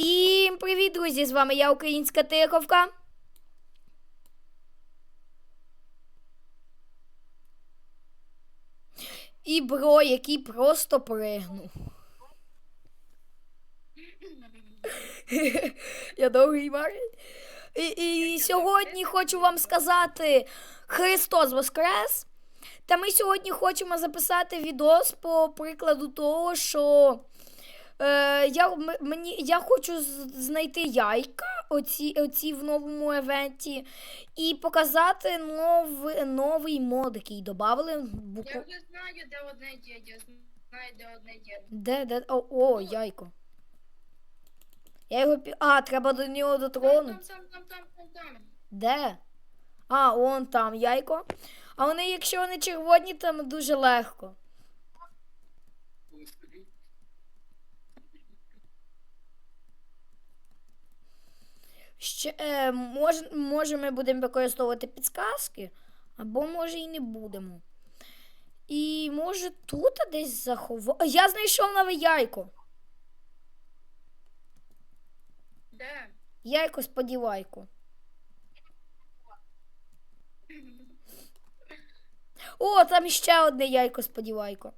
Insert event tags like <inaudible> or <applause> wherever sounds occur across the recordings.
Всім привіт, друзі! З вами я, Українська Тиховка. І бро, який просто пригнув. Я довгий Марин. І, і сьогодні хочу вам сказати Христос Воскрес. Та ми сьогодні хочемо записати відос по прикладу того, що е, я, мені, я хочу знайти яйка оці, оці в новому евенті і показати нов, новий мод, який додали. Я вже знаю, де одне є, я знаю, де одне є. Де, де? О, о, яйко. Я його пі... А, треба до нього Там, дотронутися. там, там, там, там, там. Де? А, он там яйко. А вони, якщо вони червоні, там дуже легко. Ще, е, мож, може, ми будемо використовувати підсказки, або може і не будемо. І може тут десь заховати. Я знайшов нове яйко. Де? Яйко сподівайко. О, там ще одне яйко сподівайко.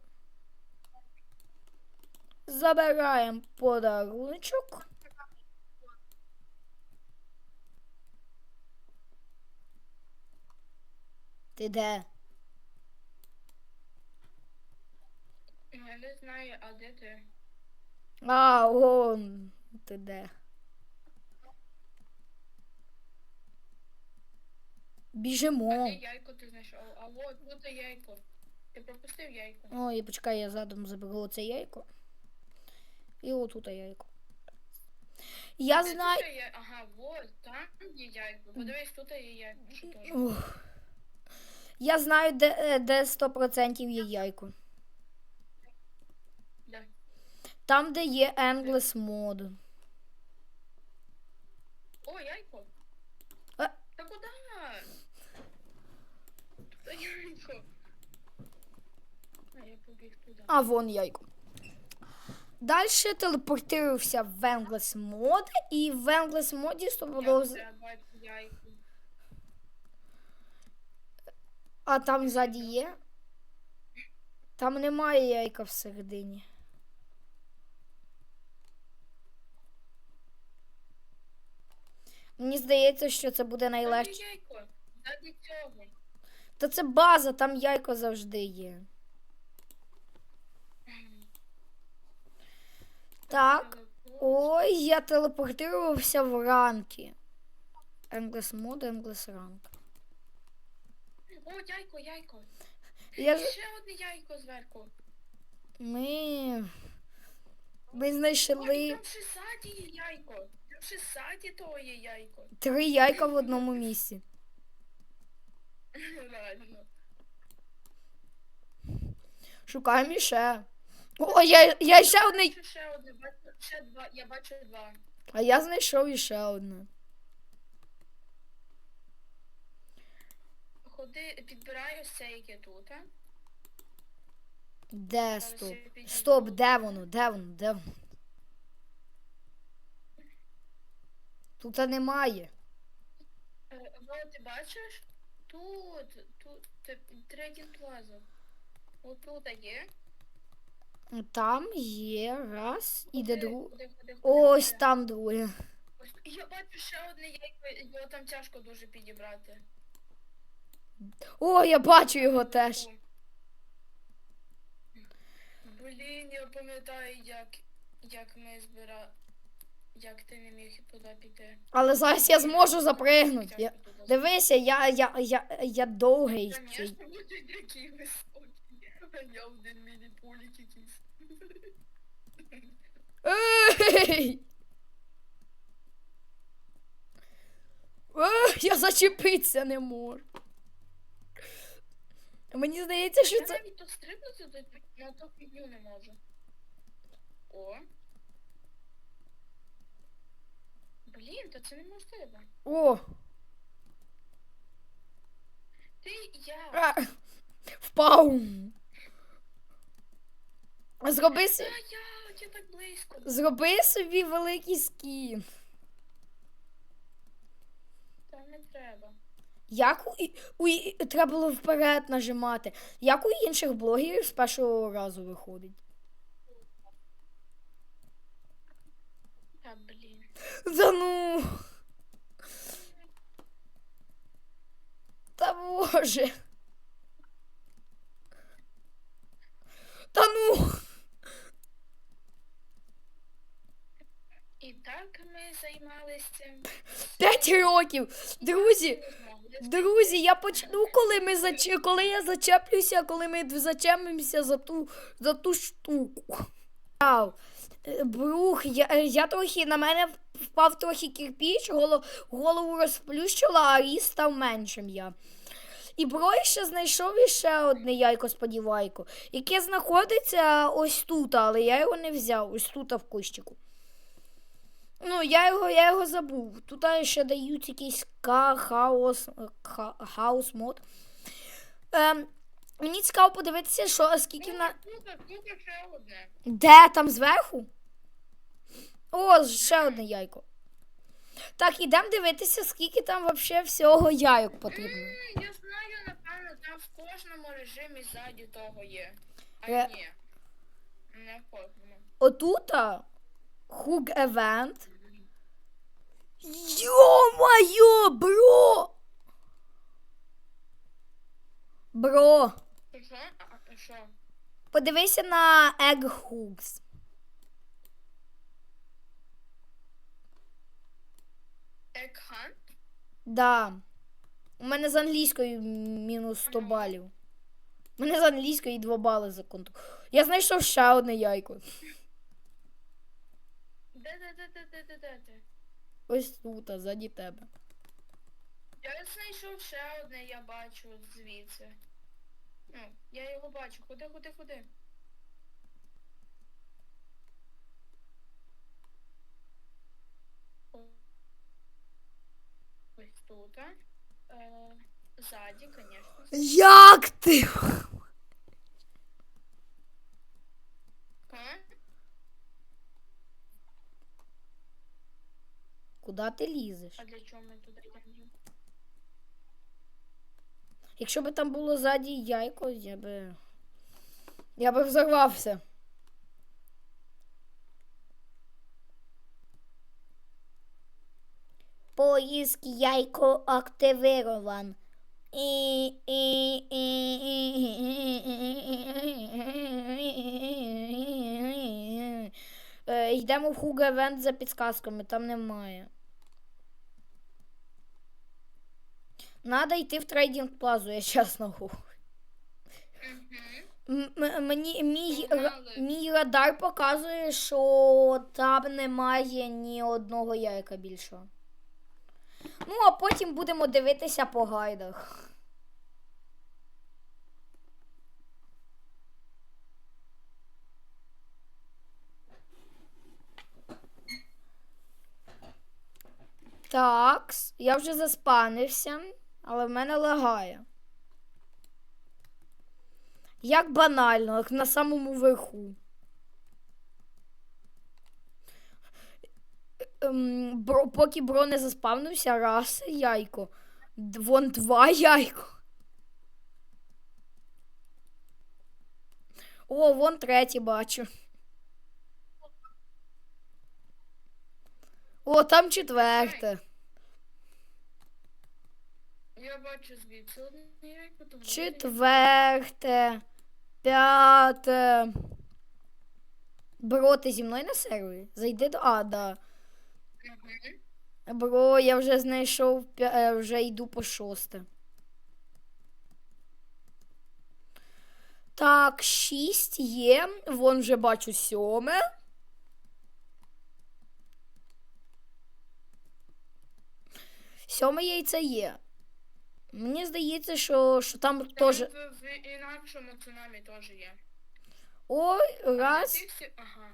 Забираємо подаруночок. Ти де? Я не знаю, а де ти? А, он. Ти де? А Біжимо. де яйко ти знайшов? А от, тут є яйко. Ти пропустив яйко. Ой, почекай, я задом заберу оце яйко. І отут яйко. Я Де тут знаю. Ага, вот, там є яйко. Подивись, тут є яйко. Що теж. Ух. Я знаю, де, е, де 100% є яйко. Там, де є Endless мод. О, яйко. А. Та куди? Та яйко. А я побіг туди. А, вон яйко. Далі телепортувався в Endless мод, і в Endless моді Я стопудово... вже бачу яйко. А там ззаді є. Там немає яйка всередині. Мені здається, що це буде найлегше. яйко. Заді цього. Та це база, там яйко завжди є. Так. Ой, я телепортувався в ранки. English мод, English ранк. О, яйко, яйко. Я... І ж- ще одне яйко зверху. Ми. Ми Ой, знайшли там ще ззаді є яйко. Там ще ззаді того є яйко. три яйка в одному місці. <laughs> Реально. Шукаємо ще. О, я, я ще одне. Бачу ще одне, бачу ще два. Я бачу два. А я знайшов іще одне. Ходи, підбирай ось це, яке тут, а? Де Зараз стоп? Стоп, де воно? Де воно? Де воно? Тут немає. Е, ти бачиш? Тут, тут, третій плаза. Отут є. Там є раз і де Ходи, друг. ходи, ходи, ходи, Ось там друге. Я бачу ще одне його там тяжко дуже підібрати. О, я бачу його теж. Блін, я пам'ятаю, як, як ми збира... Як ти не міг туди піти. Але зараз я зможу запригнути. Я... Дивися, я, я, я, я довгий. Цей. будуть такі високі. А я один міні-пулік якийсь. Ей! Ей, Я зачепитися не можу. Мені здається, що Я це. навіть тут стрибнути тут на ту фігню не можу. О. Блін, то це неможливо. О! Ти я. А, впав. Зроби. Та си- я, я так близько? Зроби собі великий скін. Та не треба. Як у, у треба було вперед нажимати. Як у інших блогерів з першого разу виходить? Та блін. Та ну. Та боже. Та ну. І так ми займалися цим. П'ять років. Друзі. Друзі, я почну, коли ми зач... коли я зачеплюся, коли ми зачепимося за ту за ту штуку. Вау. Е, Брух, я, е, я трохи на мене впав трохи кирпіч, голову, голову розплющила, а ріст став меншим я. І Брой ще знайшов іще одне яйко сподівайко, яке знаходиться ось тут, але я його не взяв, ось тут в кущику. Ну, я його, я його забув. Тут ще дають якийсь хаос, ха- хаос мод. Ем, мені цікаво подивитися, що скільки на. Де там зверху? О, ще одне яйко. Так, ідемо дивитися, скільки там взагалі всього яйок потрібно. Я знаю, напевно, там в кожному режимі ззаді того є. А Е. ні. Не в кожному. Отута хук Йо-моє, бро! Бро, подивися на Egg Hooks. Екхант? Да. У мене з англійською мінус 100 балів. У мене з англійської 2 бали за конту. Я знайшов ще одне яйко. Де, Ось тут, а ззаді тебе. Я знайшов ще одне, я бачу звідси. Ну, я його бачу. Куди, куди, куди? Ось тут. а. Е, ззаді, звісно. Як ти? А? Куди ти лізеш? А для чого ми туди йдемо? Якщо б там було ззаді яйко, я би. Я би взорвався. Поиск яйко активирован. Йдемо в Хуга Евент за підсказками, там немає. Надо йти в трейдинг плазу, я чесно говорю. Мені мій, мій радар показує, що там немає ні одного яйка більшого. Ну, а потім будемо дивитися по гайдах. Такс, я вже заспанився, але в мене лагає. Як банально, як на самому верху. Ем, бро, поки бро не заспавнився, раз яйко. Вон два <laughs> яйко. О, вон третє бачу. О, там четверте. Я бачу звідси одне яйко, то Четверте. П'яте. Бро, ти зі мною на сервері? Зайди до. А, да. Бро, я вже знайшов, п'я- е, вже йду по шосте. Так, шість є. Вон вже бачу сьоме. Сьоме яйце є. Мені здається, що, що там теж. В, в інакшому цунамі теж є. Ой, раз. всі- Ага.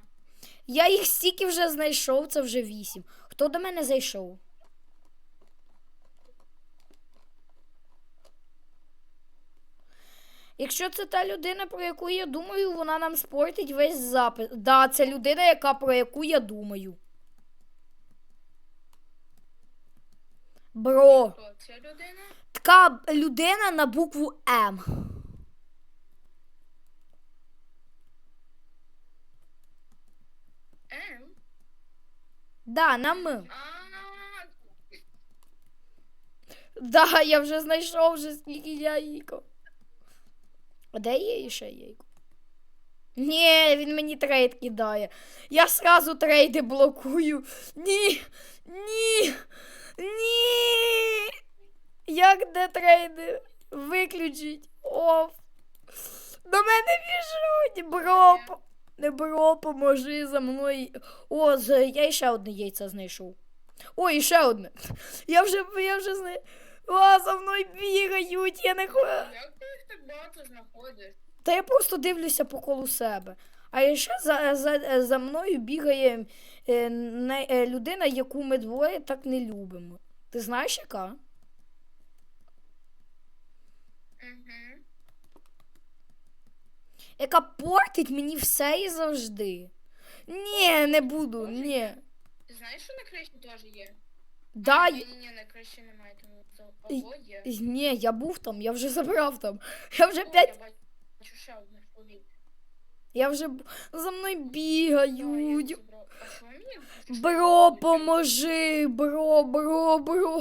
Я їх стільки вже знайшов, це вже вісім. Хто до мене зайшов? Якщо це та людина, про яку я думаю, вона нам спортить весь запис. Да, це людина, яка про яку я думаю. Бро, Хто ця людина? така людина на букву М. М? Да, на М. А, Да, я вже знайшов вже скільки яєйко. А де є ще яєйко? Ні, він мені трейд кидає. Я сразу трейди блокую. Ні. Ні. Ні. Як де трейди? Виключіть. Оф. До мене біжуть. Бро. Не бро, поможи за мною. О, я ще одне яйце знайшов. Ой, і ще одне. Я вже, я вже знаю. О, за мною бігають, я не хочу. як ти їх так багато знаходиш? Та я просто дивлюся по колу себе. А ще за, за, за мною бігає людина, яку ми двоє так не любимо. Ти знаєш яка? Угу. Яка портить мені все і завжди. Ні, не буду, ні. Ти знаєш, що на криші теж є? Да, Ні, ні, ні, на криші немає, тому то або є. ні, я був там, я вже забрав там. Я вже О, п'ять. Я бачу ще одне чоловік. Я вже за мною бігають. Бро, поможи, бро, бро, бро.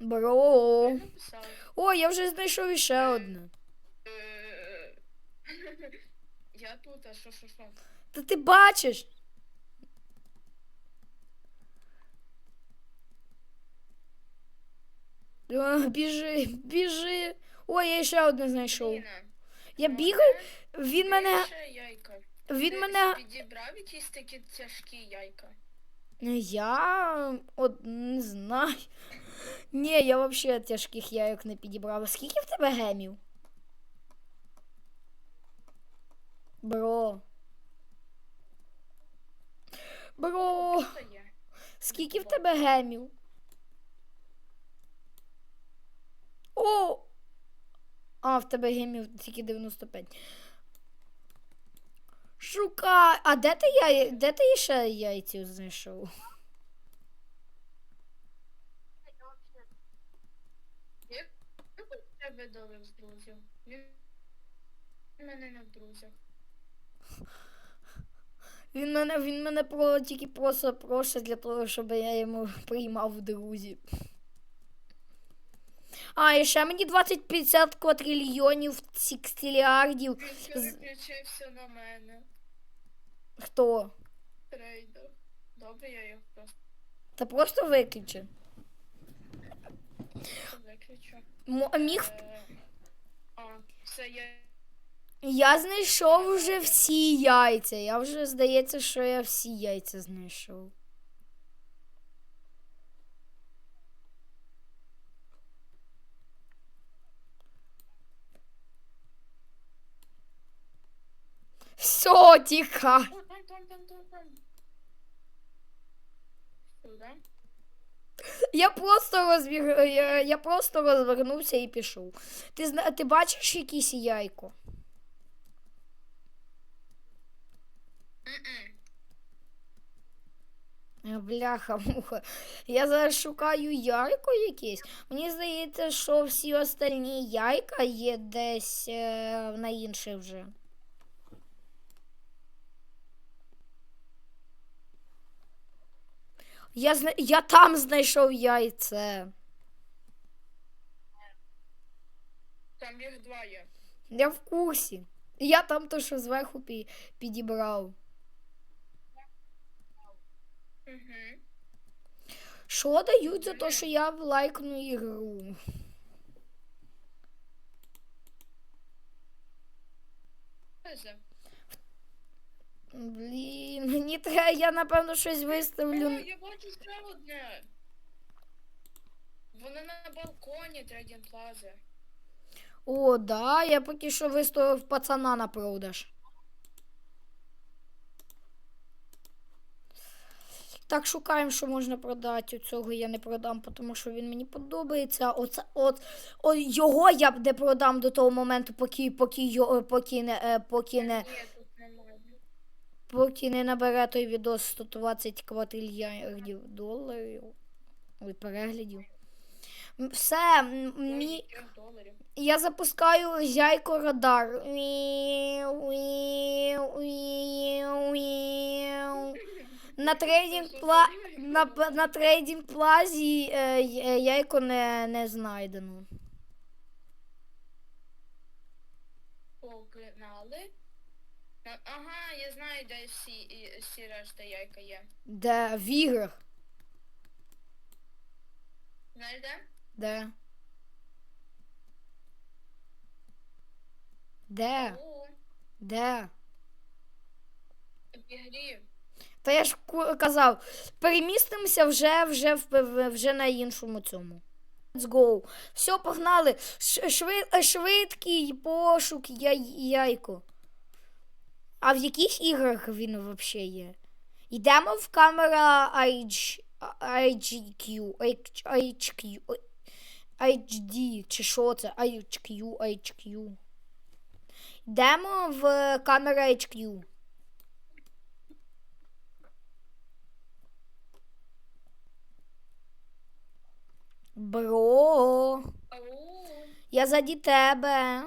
Бро. О, я вже знайшов іще одне. Е, <laughs> Я тут, а що, що, що? Та ти бачиш? О, біжи, біжи. Ой, я ще одне знайшов. Я ну, бігаю, він мене. Він мене. підібрав якісь такі тяжкі яйка? Я от не знаю. Ні, я взагалі тяжких яйок не підібрала. Скільки в тебе гемів? Бро. Бро, скільки в тебе гемів? О! А, в тебе гемів тільки 95. Шукай. А де ти яй... де ти ще яйців знайшов? Тебе долик з друзів? Він він мене не в друзях. Він мене, він мене про, тільки просто просить для того, щоб я йому приймав в друзі. А, і ще мені 20-50 квадрильйонів сікстиліардів. Він переключився на мене. Хто? Трейдер. Добре, я його просто Та просто виключи. виключу. М- міг. Е, А, все, я Я знайшов вже всі яйця. Я вже здається, що я всі яйця знайшов. Все, тіка. О, там, там, там, там, там. Сюди. Я просто розбіг... я, я просто розвернувся і пішов. Ти зна... ти бачиш якісь яйко? Бляха, муха. Я зараз шукаю яйко якесь. Мені здається, що всі остальні яйка є десь е, на інших вже. Я, зна... я там знайшов яйце. Там їх два є. Я в курсі. Я там то, що зверху пі... підібрав. Угу. Що дають за те, що я лайкну ігру? Блін, мені треба, я напевно щось О, виставлю. я бачу ще одне. Вона на балконі Dragon Plaza. О, да, я поки що виставив пацана на продаж. Так, шукаємо, що можна продати. Цього я не продам, тому що він мені подобається. Оце, от, о, його я б не продам до того моменту, поки, поки, його, поки, не, е, поки, не, немає. Поки не набере той відос 120 квадрильярдів доларів. Ой, переглядів. Все, мі... Я запускаю зяйко радар. На трейдинг пла... на, на трейдинг плазі е, я- яйко не, не знайдено. Погнали. Ага, я знаю, де всі, і- всі решта яйка є. Де в іграх? Знаєш де? Де? Де? О, Де? в ігрі. Та я ж ку- казав, перемістимося вже, вже, в- в- вже на іншому цьому. Let's go. Все, погнали. Ш- швид, е, швидкий пошук яй, яйко. А в яких іграх він взагалі є? Йдемо в камера IG, IGQ, HQ, HD, чи що це? IHQ, HQ. Йдемо в камера HQ. Бро, я заді тебе.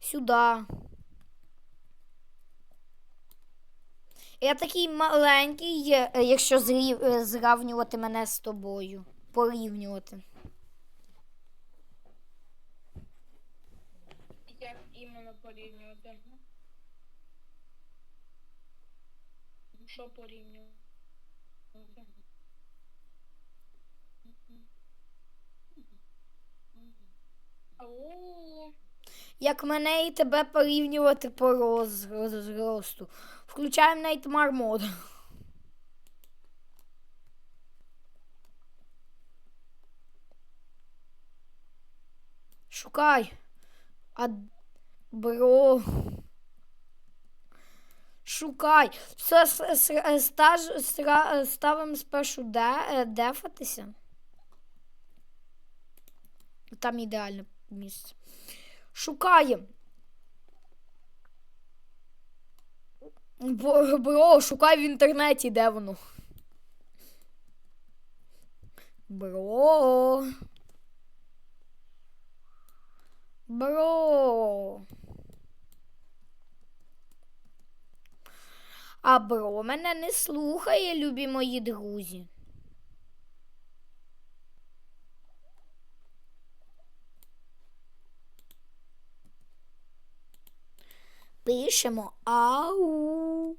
Сюди. Я такий маленький, е, якщо зрів- е, зрівнювати мене з тобою. Порівнювати. Як іменно порівнювати? Що порівнювати? Як мене і тебе порівнювати по роз, Включаємо Nightmare мод. Шукай. А бро. Шукай. Все, стаж, ставимо спершу де, е, дефатися. Там ідеальне місце. Шукаємо. Бо- Бро, шукай в інтернеті, де воно. Бро. Бро. А бро мене не слухає, любі мої друзі. Пишемо ау.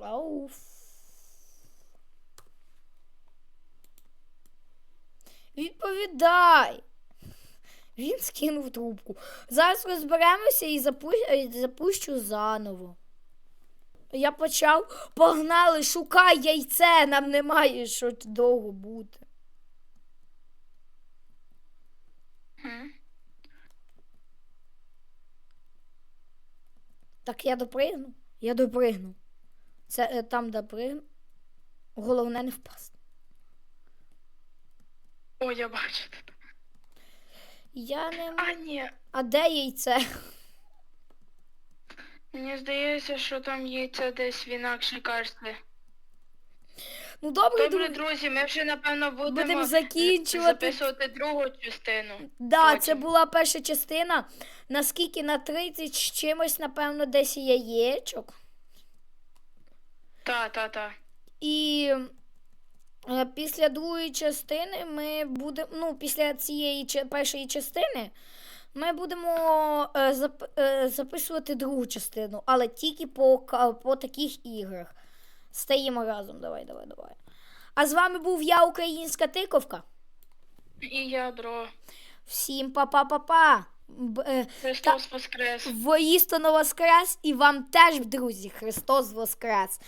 Ау. Відповідай. Він скинув трубку. Зараз розберемося і запу... запущу заново. Я почав. Погнали, шукай яйце, нам немає що довго бути. Так я допригну? Я допригну. Це е, там допригну. Головне не впасти. О, я бачу. Я не. А, ні. А де яйце? Мені здається, що там яйце десь в інакшій карстві. Ну добре, Добре, друзі. друзі, ми вже напевно будемо Будемо закінчувати. записувати другу частину. Да, це потім. була перша частина. Наскільки на 30 з чимось, напевно, десь яєчок. Та, та, та. І е, після другої частини ми будемо. Ну, після цієї ча- першої частини ми будемо е, зап- е, записувати другу частину, але тільки по, ка- по таких іграх. Стаємо разом. Давай, давай, давай. А з вами був я, українська тиковка. І я, бро. Всім па-па-па-па. Е, Христос Воскрес. Воістину воскрес і вам теж, друзі, Христос воскрес.